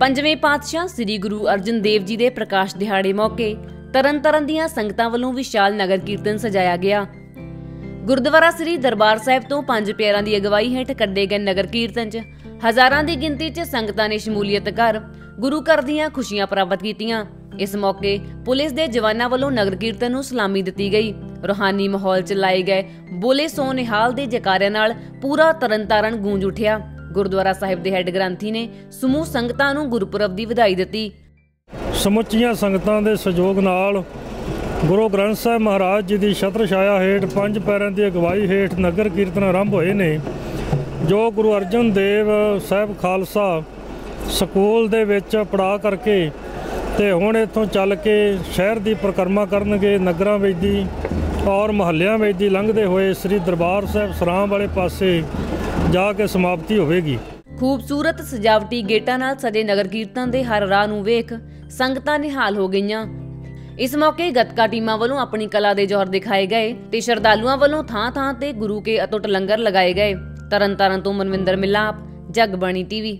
ਪੰਜਵੇਂ ਪਾਤਸ਼ਾਹ ਸ੍ਰੀ ਗੁਰੂ ਅਰਜਨ ਦੇਵ ਜੀ ਦੇ ਪ੍ਰਕਾਸ਼ ਦਿਹਾੜੇ ਮੌਕੇ ਤਰਨਤਾਰਨ ਦੀਆਂ ਸੰਗਤਾਂ ਵੱਲੋਂ ਵਿਸ਼ਾਲ ਨਗਰ ਕੀਰਤਨ ਸਜਾਇਆ ਗਿਆ। ਗੁਰਦੁਆਰਾ ਸ੍ਰੀ ਦਰਬਾਰ ਸਾਹਿਬ ਤੋਂ ਪੰਜ ਪਿਆਰਾਂ ਦੀ ਅਗਵਾਈ ਹੇਠ ਕੱਢੇ ਗਏ ਨਗਰ ਕੀਰਤਨ 'ਚ ਹਜ਼ਾਰਾਂ ਦੀ ਗਿਣਤੀ 'ਚ ਸੰਗਤਾਂ ਨੇ ਸ਼ਮੂਲੀਅਤ ਕਰ ਗੁਰੂ ਘਰ ਦੀਆਂ ਖੁਸ਼ੀਆਂ ਪ੍ਰਾਪਤ ਕੀਤੀਆਂ। ਇਸ ਮੌਕੇ ਪੁਲਿਸ ਦੇ ਜਵਾਨਾਂ ਵੱਲੋਂ ਨਗਰ ਕੀਰਤਨ ਨੂੰ ਸਲਾਮੀ ਦਿੱਤੀ ਗਈ। ਰੂਹਾਨੀ ਮਾਹੌਲ 'ਚ ਲਾਏ ਗਏ ਬੋਲੇ ਸੋ ਨਿਹਾਲ ਦੇ ਜਕਾਰਿਆਂ ਨਾਲ ਪੂਰਾ ਤਰਨਤਾਰਨ ਗੂੰਜ ਉਠਿਆ। ਗੁਰਦੁਆਰਾ ਸਾਹਿਬ ਦੇ ਹੈੱਡ ਗ੍ਰੰਥੀ ਨੇ ਸਮੂਹ ਸੰਗਤਾਂ ਨੂੰ ਗੁਰਪੁਰਬ ਦੀ ਵਧਾਈ ਦਿੱਤੀ। ਸਮੁੱਚੀਆਂ ਸੰਗਤਾਂ ਦੇ ਸਹਿਯੋਗ ਨਾਲ ਗੁਰੂ ਗ੍ਰੰਥ ਸਾਹਿਬ ਮਹਾਰਾਜ ਜੀ ਦੀ ਛਤਰ ਛਾਇਆ ਹੇਠ ਪੰਜ ਪੈਰਾਂ ਦੀ ਅਗਵਾਈ ਹੇਠ ਨਗਰ ਕੀਰਤਨ ਆਰੰਭ ਹੋਏ ਨੇ, ਜੋ ਗੁਰੂ ਅਰਜਨ ਦੇਵ ਸਾਹਿਬ ਖਾਲਸਾ ਸਕੂਲ ਦੇ ਵਿੱਚ ਪੜਾ ਕਰਕੇ ਤੇ ਹੁਣ ਇੱਥੋਂ ਚੱਲ ਕੇ ਸ਼ਹਿਰ ਦੀ ਪ੍ਰਕਰਮਾ ਕਰਨਗੇ, ਨਗਰਾਂ ਵਿੱਚ ਦੀ ਔਰ ਮਹੱਲਿਆਂ ਵਿੱਚ ਦੀ ਲੰਘਦੇ ਹੋਏ ਸ੍ਰੀ ਦਰਬਾਰ ਸਾਹਿਬ ਸਰਾਮ ਵਾਲੇ ਪਾਸੇ ਜਾ ਕੇ ਸਮਾਪਤੀ ਹੋਵੇਗੀ। ਖੂਬਸੂਰਤ ਸਜਾਵਟੀ ਗੇਟਾਂ ਨਾਲ ਸਜੇ ਨਗਰ ਕੀਰਤਨ ਦੇ ਹਰ ਰਾਹ ਨੂੰ ਵੇਖ ਸੰਗਤਾਂ ਨਿਹਾਲ ਹੋ ਗਈਆਂ। ਇਸ ਮੌਕੇ ਗੱਤਕਾ ਟੀਮਾਂ ਵੱਲੋਂ ਆਪਣੀ ਕਲਾ ਦੇ ਜੋਹਰ ਦਿਖਾਏ ਗਏ ਤੇ ਸ਼ਰਧਾਲੂਆਂ ਵੱਲੋਂ ਥਾਂ-ਥਾਂ ਤੇ ਗੁਰੂ ਕੇ ਅਟੁੱਟ ਲੰਗਰ ਲਗਾਏ ਗਏ। ਤਰਨਤਾਰਨ ਤੋਂ ਮਨਵਿੰਦਰ ਮਿਲਾਪ, ਜਗਬਾਣੀ ਟੀਵੀ।